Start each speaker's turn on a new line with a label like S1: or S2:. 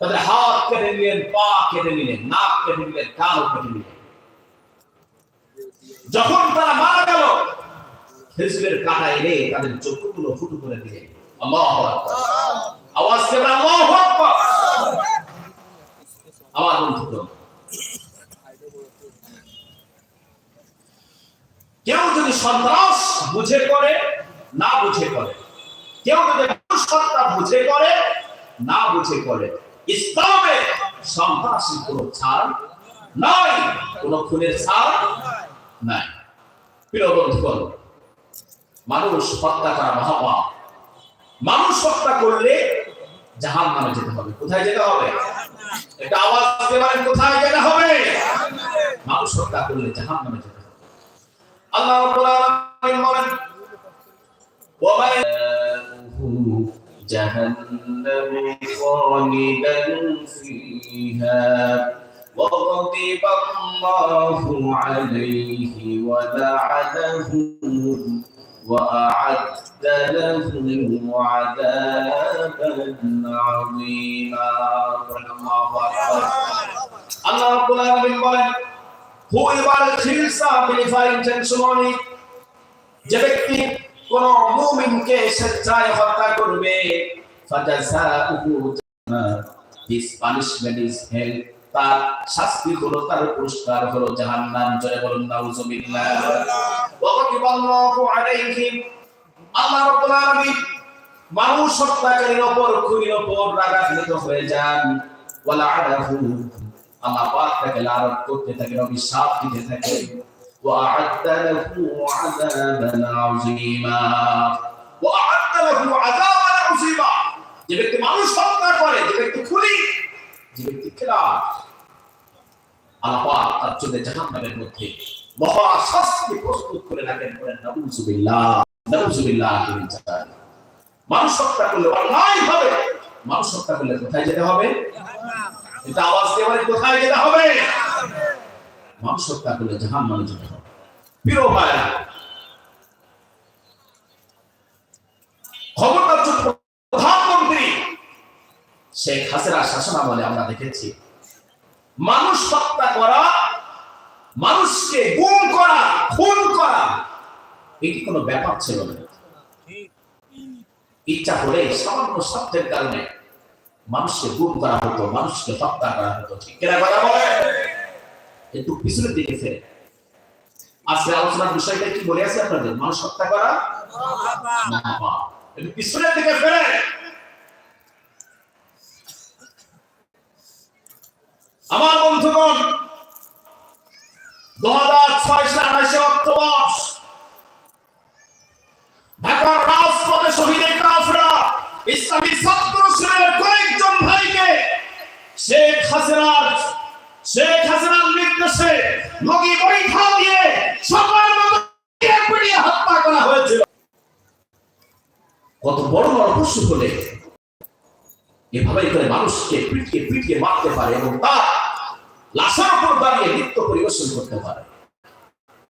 S1: তাদের হাত কেটে নিলেন, পা কেটে নিলেন, নাক কেটে নিলেন কানও কেটে নিলেন। যখন তারা মারা গেল খেজুরের কাটা এনে তাদের ফুটু করে দিলেন। আওয়াজ আমার কেউ যদি সন্ত্রাস বুঝে করে, না বুঝে করে, কেউ যদি হত্যা বুঝে করে, না বুঝে করে। ইসলামে সন্ত্রাসী কোনো ছাড় নাই, কোনো খুনের ছাড় নাই। প্রিয় বন্ধুগণ, মানুষ হত্যা করা মহাপাপ। মানুষ হত্যা করলে জাহান নামে যেতে হবে। কোথায় যেতে হবে? এটা আওয়াজ দিতে পারেন, কোথায় যেতে হবে? মানুষ হত্যা করলে জাহান নামে যেতে হবে। আল্লাহ রাব্বুল আলামিন বলেন ওয়ামান
S2: جهنم خالدا فيها وغضب الله عليه ولعنه وأعد له عذابا عظيما
S1: আল্লাহু আকবার আল্লাহ রাব্বুল আলামিন বলেন whoever kills a believer intentionally যে ব্যক্তি কোন মুমিনকে স্বেচ্ছায় হত্যা করবে। তার শাস্তি হলো, তার পুরস্কার হলো জাহান্নাম। জয় বলুন, নাউজুবিল্লাহ। মানুষ হত্যাকারীর উপর খুনির উপর রাগান্বিত হয়ে যান। ওয়ালা আদাহু আল্লাহ পাক তাকে লানত করতে থাকেন অভিশাপ দিতে থাকেন وأعد له عذابا عظيما وأعد له عذابا عظيما যে ব্যক্তি মানুষ হত্যা করে যে ব্যক্তি খুনি যে ব্যক্তি খেলাফ আল্লাহ পাক তার জন্য জাহান্নামের মধ্যে মহা শাস্তি প্রস্তুত করে রাখেন করেন নাউজুবিল্লাহ নাউজুবিল্লাহ মিন জালিক মানুষ হত্যা করলে অন্যায় হবে মানুষ হত্যা করলে কোথায় যেতে হবে এটা আওয়াজ দিয়ে বলে কোথায় যেতে হবে মানুষ হত্যা করলে জাহান মানে যেতে হবে প্রধানমন্ত্রী শেখ হাসিনা আমরা দেখেছি, মানুষ হত্যা করা, মানুষকে গুম করা, খুন করা, এটি কোনো ব্যাপার ছিল না। ইচ্ছা করে সামান্য কারণে মানুষকে গুম করা হতো, মানুষকে হত্যা করা হতো, ঠিক কথা বলে একটু পিছনের দিকে ফেরে আজকে আলোচনার বিষয়টা কি বলে আছে আপনাদের? মানুষ হত্যা করা? একটু পিছনের দিকে ফেরে আমার বন্ধুগণ, দু হাজার ছয় সালে অক্টোবর, ঢাকার রাজপথে শহীদের কাফরা ইসলামী ছাত্র শিবিরের কয়েকজন ভাইকে শেখ হাসিনার হত্যা করা কত বড় বড় হলে করে মানুষকে পিটিয়ে পিটিয়ে মারতে পারে এবং তার লাশার উপর দাঁড়িয়ে নৃত্য পরিবেশন করতে পারে।